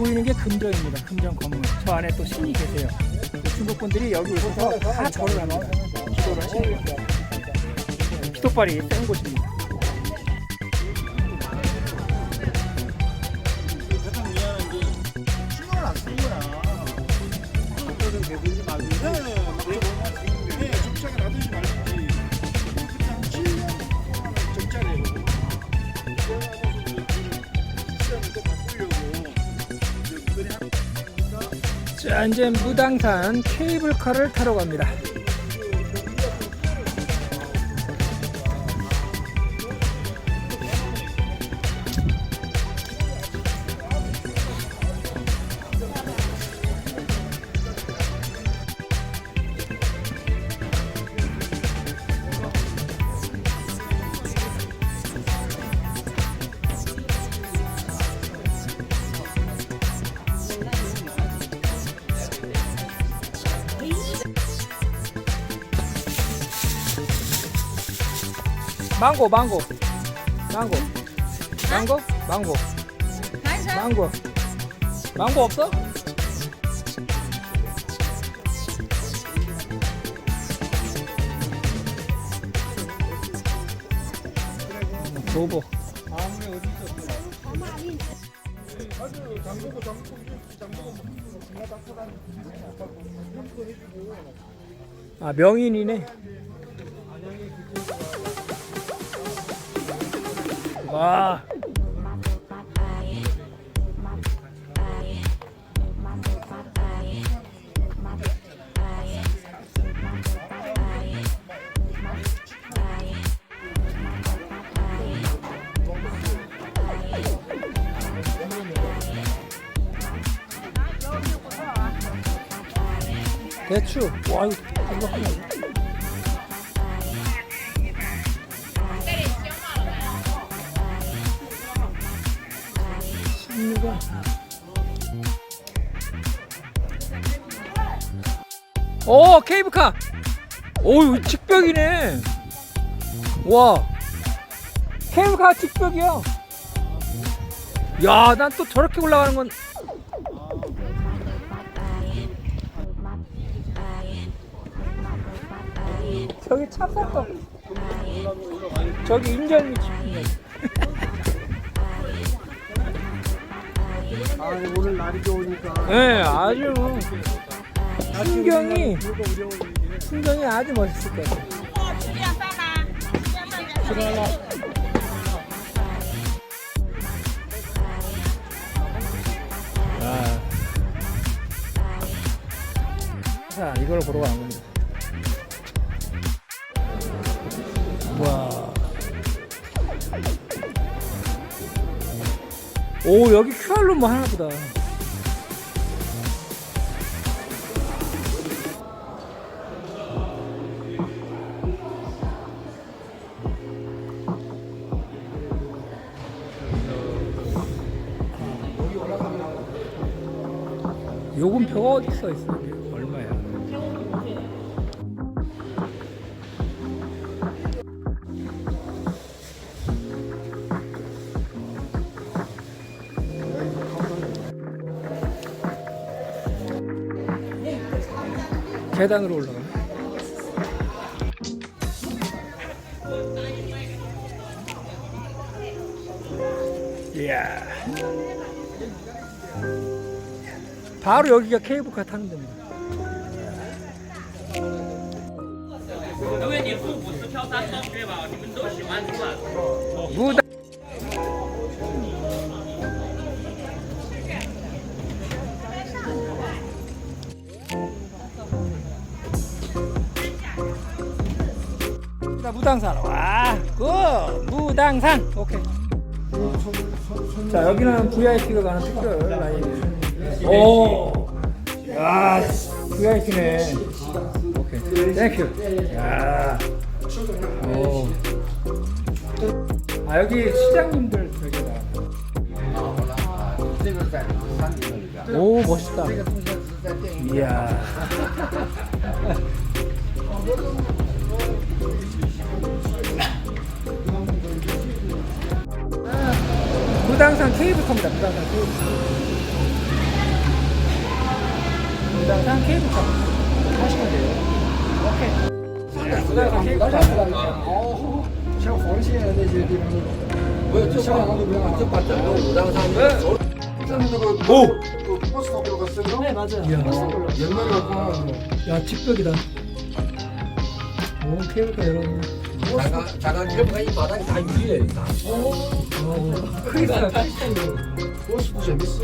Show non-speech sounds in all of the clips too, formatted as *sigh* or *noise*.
보이는 게 금정입니다. 금정 건물. 저 안에 또 신이 계세요. 중국 분들이 여기 오셔서 다 절을 합니다. 기도를 하시는 거예요. 기도발이 센 곳입니다. 자, 이제 무당산 케이블카를 타러 갑니다. 망고, 망고, 망고, 망고, 망고, 망고, 망고 없어? 도보. 아무리 어디 와. 대추. 와 이거 생각 오 케이블카. 오 직벽이네. 와. 케이블카 직벽이야. 야 난 또 저렇게 올라가는 건. 저기 찹쌀떡. 저기 인절미 아 오늘 날이 좋으니까. 네 아주 풍경이 풍경이 아주 멋있을 것 같아요. 아. 자, 이걸 보러 가는 겁니다. 와. 오, 여기 QR로 뭐 하나 보다. 요금표가 어디 써 있어? 이게 얼마야? 계단으로 올라가. 바로 여기가 케이블카 타는 데입니다. 무당산 와, 굿 무당산 오케이. 자 여기는 VIP가 가는 특별 라인이에요. 오야 VIP네 오케이 땡큐 야 오. 아 여기 시장님들 저기다. 오 멋있다. 이야. 무당산 케이블카입니다. 무당산 케이블카. 부당산 케이블카 하시면 돼요. 오케이. 부당산 케이블카. 像黄县那些地方那种，我有这香港都不用这把整个武当山走 오! 그 버스 타고 갔어요? 네 맞아요. 옛날에 갔구나. 야 뒷벽이다. 오 케이블카 여러분. 잠깐 잠깐 케이블카 이 바닥이 다 위에 있다. 크리스탈 크리스탈. 버스도 재밌어.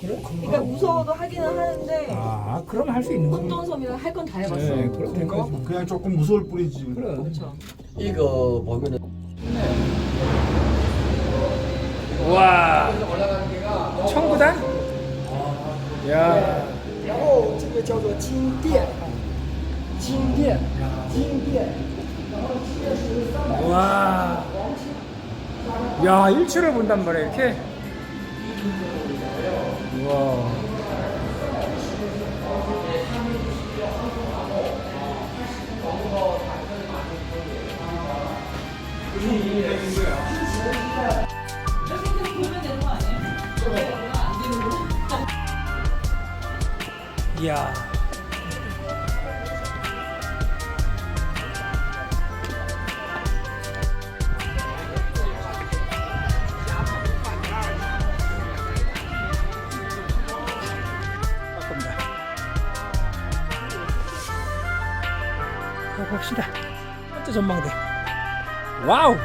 그러니까 무서워도 하기는 하는데 아, 그럼 할 수 있는 거죠. 어떤 섬이랑 할 건 다 해봤어. 네, 그럼 된 거지. 그냥 조금 무서울 뿐이지. 그럼. 이거 보면은 와, 올라가는 데가 청구단? 야, 然后这个叫做金殿，金殿，金殿。 와, 야, 일출을 본단 말이야 이렇게. 와. 이야. 가봅시다. 번째 전망대. 와우.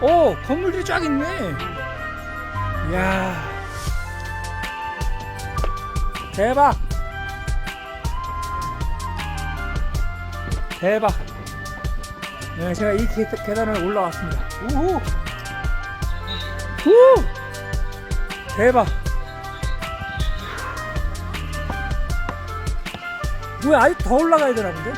오, 오 건물들이 쫙 있네. 이야. 대박. 대박. 네, 제가 이 계, 계단을 올라왔습니다. 우후. 우! 대박. 뭐야, 아직 더 올라가야 되나 본데?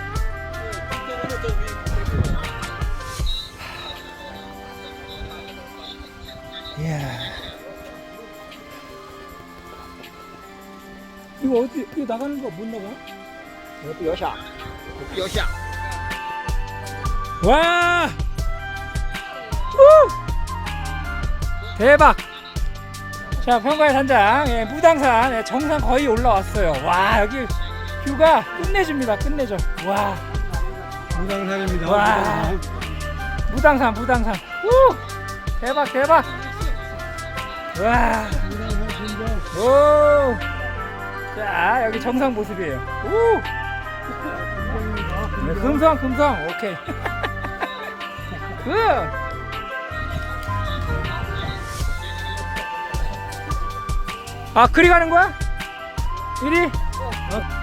이야. 이거 어디, 이거 나가는 거 못 나가? 이거 여샤. 여샤. 와! 우! 대박! 자, 평가의 산장, 예, 무당산, 예, 정상 거의 올라왔어요. 와, 여기 뷰가 끝내줍니다. 끝내줘. 와, 무당산입니다. 와. 무당산, 무당산. 우! 대박, 대박. 와. 오. 자, 여기 정상 모습이에요. 우! 네, 금성, 금성. 오케이. *laughs* 그. 아, 그리 가는 거야? 이리? 어.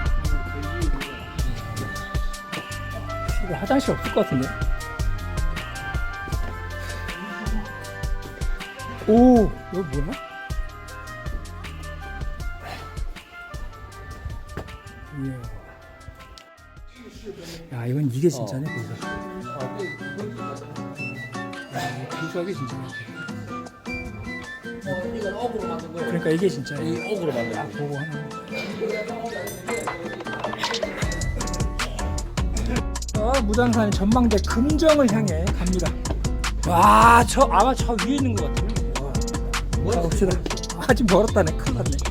이거 화장실 없을 것 같은데. 오, 여기 뭐야? 이야. 야, 이건 이게 진짜네, 보석. 야, 보석이 진짜네. 이건 만든 거예요. 그러니까 이게 진짜야. 이 억으로 만든 아, 거. 보고 하는 거. 어, 무당산의 전망대 금정을 향해 갑니다. 와, 저 아마 저 위에 있는 것 같아요. 와. 자, 봅시다. 아직 멀었다네. 큰일 났네.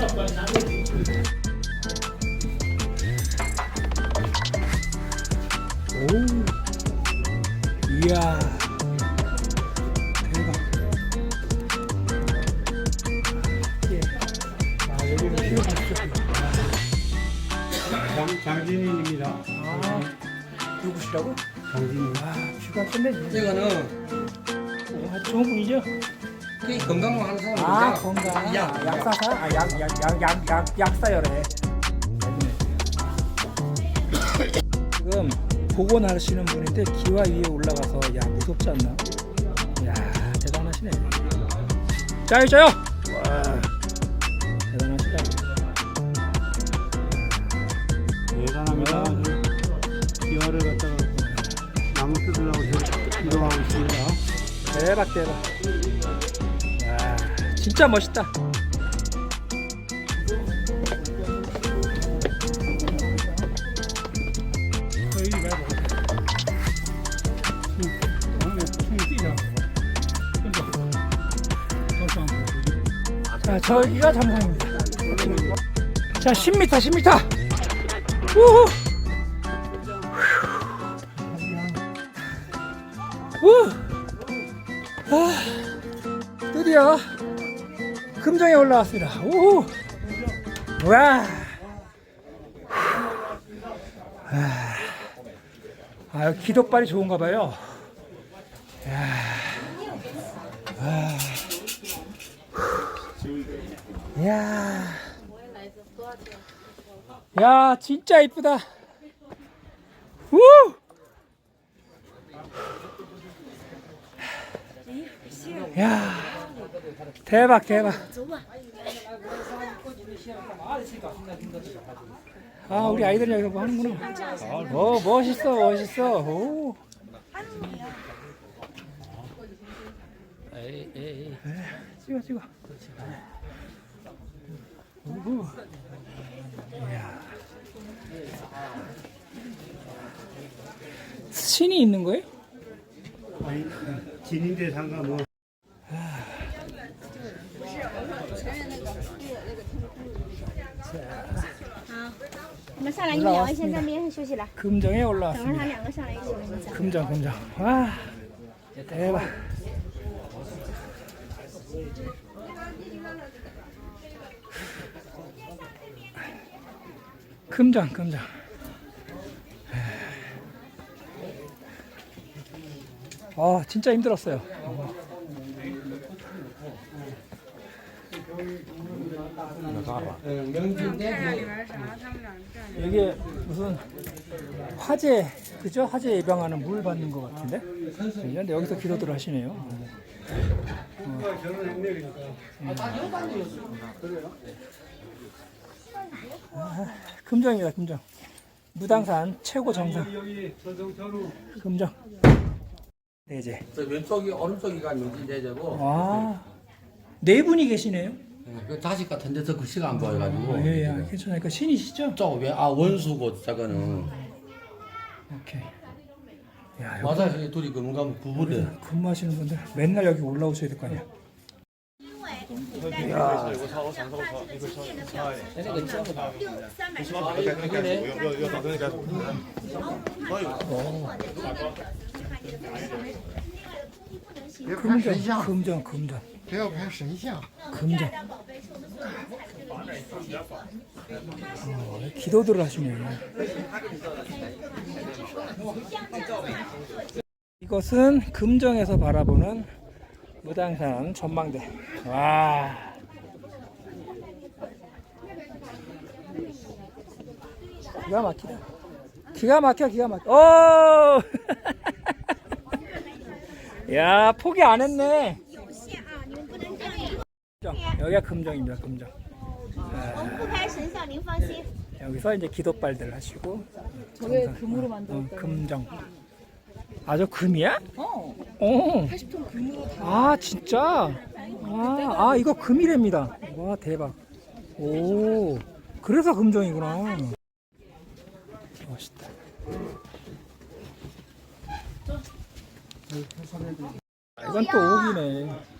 오. 이야. 대박. 예. 아, 여기는. 장, 장진인입니다. 아, 누구시라고? 장진인. 아, 뷰가 끝내주네. 이거는 오, 아주 좋은 분이죠? 그 건강만 하는 사람 아 건강 아, 약사사 아 약약약약 약사열에 지금 복원하시는 분인데 기와 위에 올라가서 야 무섭지 않나? 야 대단하시네. 짜요 짜요. 와 대단하시다. 대단합니다. 기와를 갖다가 나무 뜯으려고 이동하고 있습니다. 대박 대박. 와 진짜 멋있다. 자 저기가 정상입니다. 자 10m 10m. 우후. 우. 아, 드디어 금정에 올라왔습니다. 우후. 와. 아, 아 기도발이 좋은가 봐요. 이야. 야, 진짜 이쁘다. 우! 야. 대박, 대박. 아, 우리 아이들이 여기서 뭐 하는구나. 어, 멋있어, 멋있어. 오. 에이. 찍어, 찍어. 우후. 이야. 신이 있는 거예요? 진인대 상가 뭐 我们上来一聊一下，在那边休息了。 금정에 等会儿他 올라왔습니다. 两个上来一起聊一下。 금정, 금정. 와, 대박. 금정, 금정. 아, 진짜 힘들었어요. 이게 무슨 화재 그죠? 화재 예방하는 물 받는 것 같은데. 근데 여기서 기도들 하시네요. 아, 금정입니다, 금정. 무당산 최고 정상. 금정. 네, 이제. 저 왼쪽이 오른쪽이가 명진대제고 아, 네 분이 계시네요. 그 자식 같은 데서 글씨가 안 보여가지고 예, 예, 괜찮아요. 그 신이시죠? 저아 원수고 저거는 오케이. 야, 여기 맞아 이 둘이 그런가 부부대 근무하시는 분들 맨날 여기 올라오셔야 될 거 아니야. 금정, 금정, 금정. 不要拍神像。 금정. 어, 기도들을 하시네. 이것은 금정에서 바라보는 무당산 전망대. 와. 기가 막히다. 기가 막혀, 기가 막혀. 오! *laughs* 야, 포기 안 했네. 여기가 금정입니다. 금정. 네. 여기서 이제 기도빨들 하시고. 저게 정상, 금으로 어, 만들었다. 어, 금정. 아 저 금이야? 어. 어. 80톤 금으로 다. 아 진짜. 아, 아 이거 금이랍니다. 와 대박. 오. 그래서 금정이구나. 멋있다. 아, 이건 또 오기네.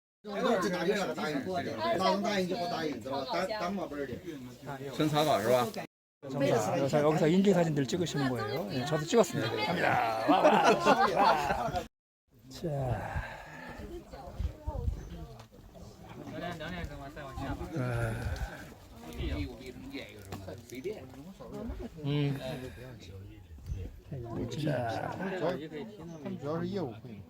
这答应了，答应，大人答应就不答应，知道吧？担担马本儿的。生草稿是吧？ 정상. 여기서, 여기서 인증 사진들 찍으시는 거예요. 예, 저도 찍었습니다. 갑니다. 와, 와, 와. 자. 嗯，자, 主要是业务会。他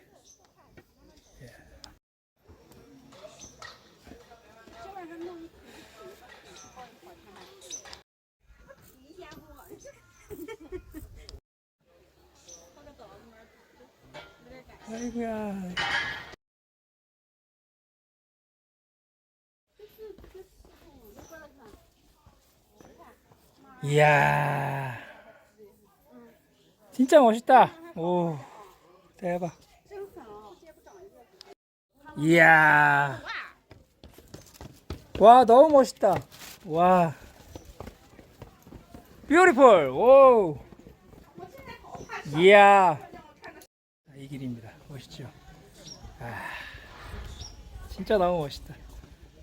이야. 진짜 멋있다. 오, 대박. 이야. 와, 너무 멋있다. 와. 뷰티풀. 오. 이야. 자, 이 길입니다. 멋있죠? 아, 진짜 너무 멋있다.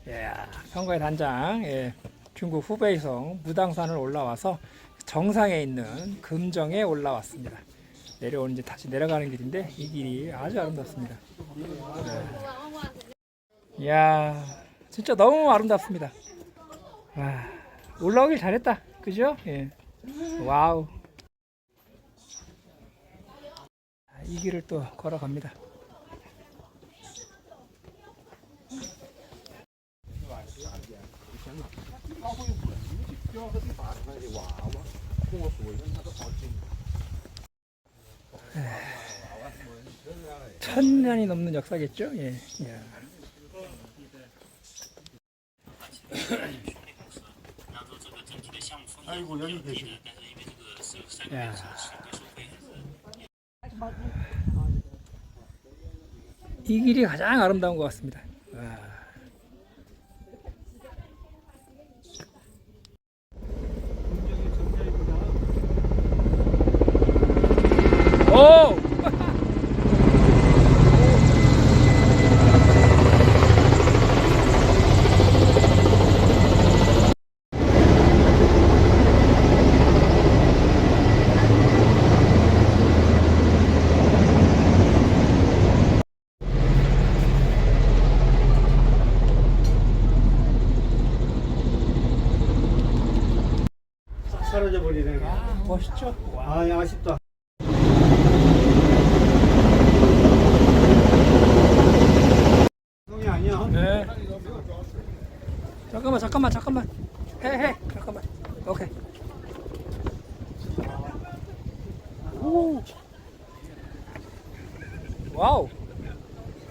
이야, 평가의 단장. 예. 중국 후베이성 무당산을 올라와서 정상에 있는 금정에 올라왔습니다. 내려오는 이제 다시 내려가는 길인데 이 길이 아주 아름답습니다. 네. 이야, 진짜 너무 아름답습니다. 와, 올라오길 잘했다. 그죠? 예. 와우. 아, 이 길을 또 걸어갑니다. 천 년이 넘는 역사겠죠? 예. 야. 아이고 여기 계시네. 야. 이 길이 가장 아름다운 것 같습니다. 와. 오! 사라져 버리네. 아, 멋있죠? 와. 아, 아쉽다. 성이 아니야. 네. 잠깐만, 잠깐만, 잠깐만. 해, 해. 잠깐만. 오케이. 오. 와우.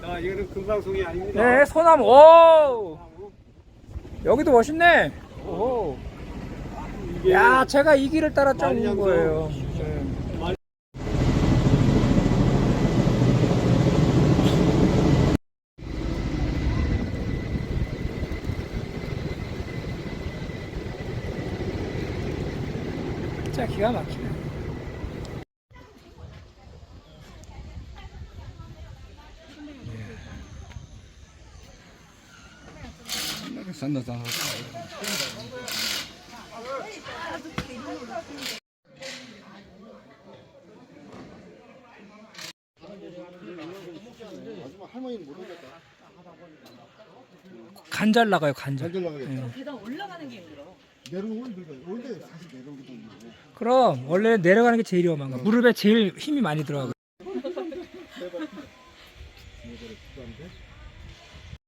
아, 이거는 금방송이 아닙니다. 네, 소나무. 오. 여기도 멋있네. 오. 야, 제가 이 길을 따라 말량성. 거예요. 네. 진짜 기가 막히네. 할머니는 못 오겠다. 간잘 나가요, 간잘. 잘 들어가겠다. 네. 계단 올라가는 게 힘들어. 내려오는 데가 원래 사실 내려오기도. 그럼 원래 내려가는 게 제일 위험한 거. 무릎에 제일 힘이 많이 들어가고.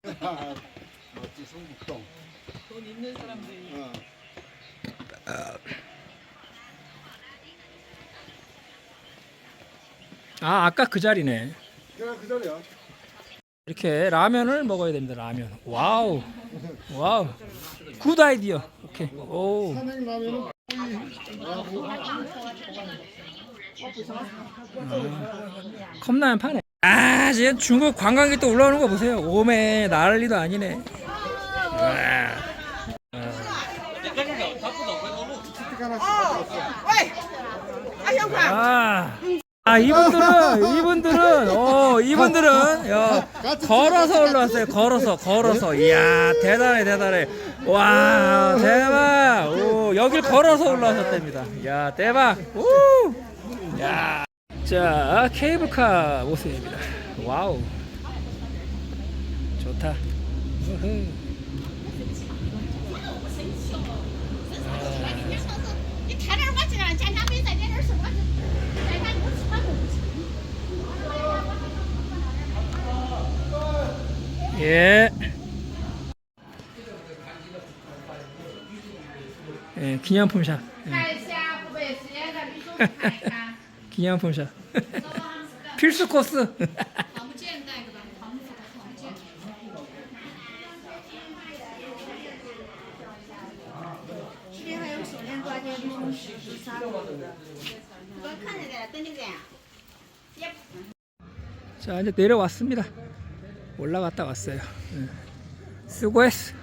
멋지 성북동. 돈 있는 사람들이. 어. 아, 아까 그 자리네. 그래 그 자리야. 이렇게 라면을 먹어야 됩니다. 라면. 와우. 와우. 굿 아이디어. 오케이. 오. 산행 라면은 컵라면 파네. 아, 지금 중국 관광객 또 올라오는 거 보세요. 오메 난리도 아니네. 와. 아, 아 이분들은 이분들은 어 이분들은 야 걸어서 올라왔어요. 걸어서 걸어서. 이야 대단해 대단해. 와 대박. 오 여길 걸어서 올라오셨답니다. 야 대박. 우. 야. 자 케이블카 모습입니다. 와우. 좋다. 우후. 예. 예, 기념품샵. 예. *laughs* 기념품샵. *laughs* 필수 코스. *laughs* 자, 이제 내려왔습니다. 올라갔다 왔어요. 예. 수고했어.